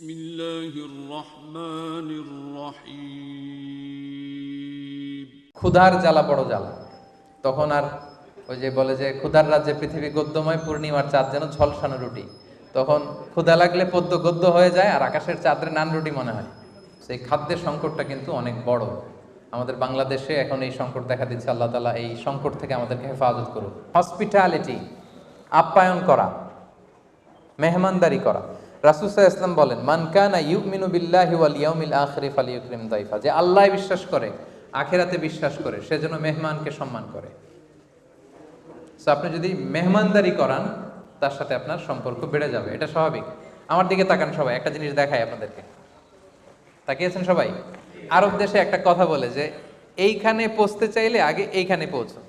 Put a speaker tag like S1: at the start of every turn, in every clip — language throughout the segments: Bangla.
S1: بسم الله الرحمن الرحيم
S2: ক্ষুধার জ্বালা বড় জ্বালা তখন আর ওই যে বলে যে ক্ষুধার রাজ্যে পৃথিবী গদ্যময় পূর্ণিমার চাঁদ যেন ঝলসানো রুটি তখন ক্ষুধা লাগলে পদ্য গদ্য হয়ে যায় আর আকাশের চাঁদের নান রুটি মনে হয় সেই খাদ্যের সংকটটা কিন্তু অনেক বড় আমাদের বাংলাদেশে এখন এই সংকট দেখা দিচ্ছে আল্লাহ তালা এই সংকট থেকে আমাদেরকে হেফাজত করুক হসপিটালিটি আপ্যায়ন করা মেহমানদারি করা রাসুসাহ ইসলাম বলেন মানকানা ইউমিনু বিল্লাহি ওয়াল ইয়াউমিল আখিরি ফালিয়ুকরিম দাইফা। যে আল্লাহ বিশ্বাস করে, আখিরাতে বিশ্বাস করে, সে যেন মেহমানকে সম্মান করে। সো আপনি যদি মেহমানদারি করান, তার সাথে আপনার সম্পর্ক বেড়ে যাবে। এটা স্বাভাবিক। আমার দিকে তাকান সবাই, একটা জিনিস দেখায় আপনাদেরকে। তাকিয়েছেন সবাই? আরব দেশে একটা কথা বলে যে, এইখানে পৌঁছতে চাইলে আগে এইখানে পৌঁছো।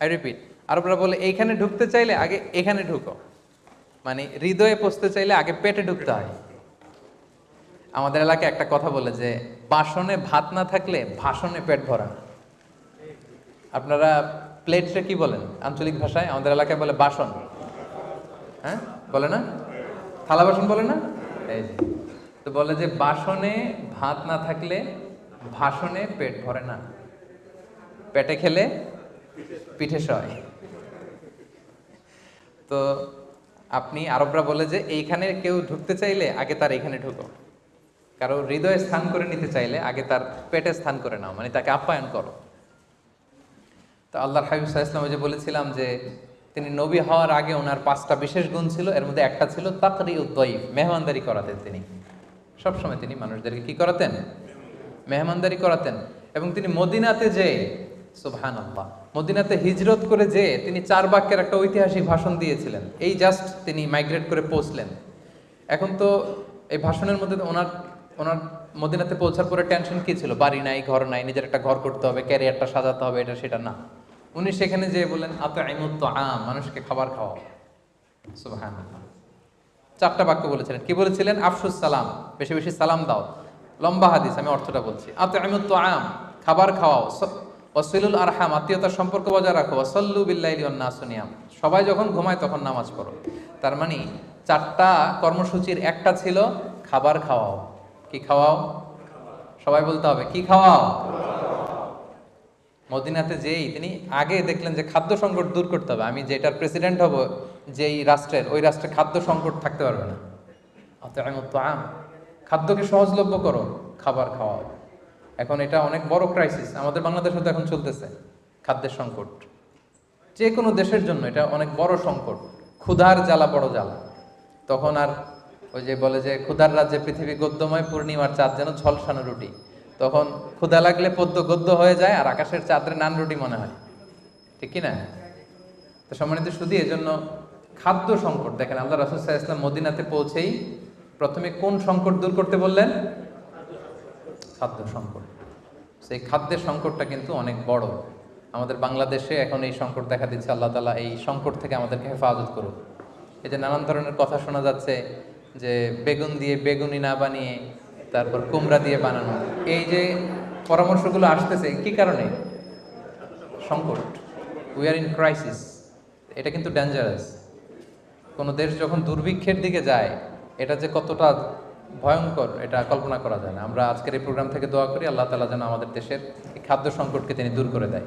S2: আই রিপিট আরবরা বলে, এইখানে ঢুকতে চাইলে আগে এখানে ঢুকো। মানে হৃদয়ে পৌঁছতে চাইলে আগে পেটে ঢুকতে হয়। আমাদের এলাকায় একটা কথা বলে যে, বাসনে ভাত না থাকলে ভাষণে পেট ভরা আপনারা প্লেটটা কি বলেন? আঞ্চলিক ভাষায়? আমাদের এলাকায় বলে বাসন। হ্যাঁ? বলে না? থালা বাসন বলে না? এই তো বলে যে, বাসনে ভাত না থাকলে ভাষণে পেট ভরে না। পেটে খেলে পিঠে সয় তো আপনি আরবরা বলে যে, এইখানে কেউ ঢুকতে চাইলে আগে তার এখানে ঢুকো। কারও হৃদয়ে স্থান করে নিতে চাইলে আগে তার পেটে স্থান করে নাও মানে তাকে আপ্যায়ন করো। তো আল্লাহর হাবিব সাহা যে বলেছিলাম যে, তিনি নবী হওয়ার আগে ওনার পাঁচটা বিশেষ গুণ ছিল, এর মধ্যে একটা ছিল তাকরি উদ্দয়ীফ মেহমানদারি করাতেন তিনি। সবসময় তিনি মানুষদেরকে কি করাতেন? মেহমানদারি করাতেন। এবং তিনি মদিনাতে যে সুবহান আল্লাহ মদিনাতে হিজরত করে যে তিনি চার বাক্যের একটা ঐতিহাসিক ভাষণ দিয়েছিলেন, এই জাস্ট তিনি মাইগ্রেট করে পৌঁছলেন। এখন তো এই ভাষণের মধ্যে ওনার ওনার মদিনাতে পৌঁছার পরে টেনশন কি ছিল? বাড়ি নাই, ঘর নাই, নিজের একটা ঘর করতে হবে ক্যারিয়ারটা সাজাতে হবে, এটা সেটা না। উনি সেখানে যেয়ে বললেন আত আইমুত আম মানুষকে খাবার খাওয়াও। সুবহান চারটা বাক্য বলেছিলেন। কি বলেছিলেন? আফসুস সালাম, বেশি বেশি সালাম দাও। লম্বা হাদিস, আমি অর্থটা বলছি। আত আইমুত আম খাবার খাওয়াও। ওসিলুল আরহাম, আত্মীয়তার সম্পর্ক বজায় রাখো। ওসল্লু বিল্লাইলি সবাই যখন ঘুমায় তখন নামাজ পড়ো। তার মানে চারটা কর্মসূচির একটা ছিল খাবার খাওয়াও। কি খাওয়াও? সবাই বলতে হবে, কি খাওয়াও? মদিনাতে যেই তিনি আগে দেখলেন যে খাদ্য সংকট দূর করতে হবে। আমি যেটার প্রেসিডেন্ট হব, যেই রাষ্ট্রের, ওই রাষ্ট্রে খাদ্য সংকট থাকতে পারবে না। খাদ্যকে সহজলভ্য করো, খাবার খাওয়াও। এখন এটা অনেক বড় ক্রাইসিস আমাদের বাংলাদেশে তো এখন চলতেছে, খাদ্যের সংকট। যে কোনো দেশের জন্য এটা অনেক বড় সংকট। ক্ষুধার জ্বালা বড় জ্বালা। তখন আর ওই যে বলে যে ক্ষুধার রাজ্যে পৃথিবী গদ্যময়, পূর্ণিমার চাঁদ যেন ঝলসানো রুটি। তখন ক্ষুধা লাগলে পদ্য গদ্য হয়ে যায় আর আকাশের চাঁদরে নান রুটি মনে হয়। ঠিক কি না? তো সম্মানিত শুধু এই জন্য খাদ্য সংকট, দেখেন আল্লাহ রাসুল সাহা ইসলাম মদিনাতে পৌঁছেই প্রথমে কোন সংকট দূর করতে বললেন? খাদ্য সংকট। সেই খাদ্যের সংকটটা কিন্তু অনেক বড়। আমাদের বাংলাদেশে এখন এই সংকট দেখা দিচ্ছে, আল্লাহ তালা এই সংকট থেকে আমাদেরকে হেফাজত করুক। এই যে নানান ধরনের কথা শোনা যাচ্ছে যে বেগুন দিয়ে বেগুনি না বানিয়ে তারপর কুমড়া দিয়ে বানানো। এই যে পরামর্শগুলো আসতেছে, কি কারণে? সংকট। উই আর ইন ক্রাইসিস এটা কিন্তু ডেঞ্জারাস কোনো দেশ যখন দুর্ভিক্ষের দিকে যায়, এটা যে কতটা ভয়ঙ্কর, এটা কল্পনা করা যায় না। আমরা আজকের এই প্রোগ্রাম থেকে দোয়া করি, আল্লাহ তালা যেন আমাদের দেশের এই খাদ্য সংকটকে তিনি দূর করে দেয়।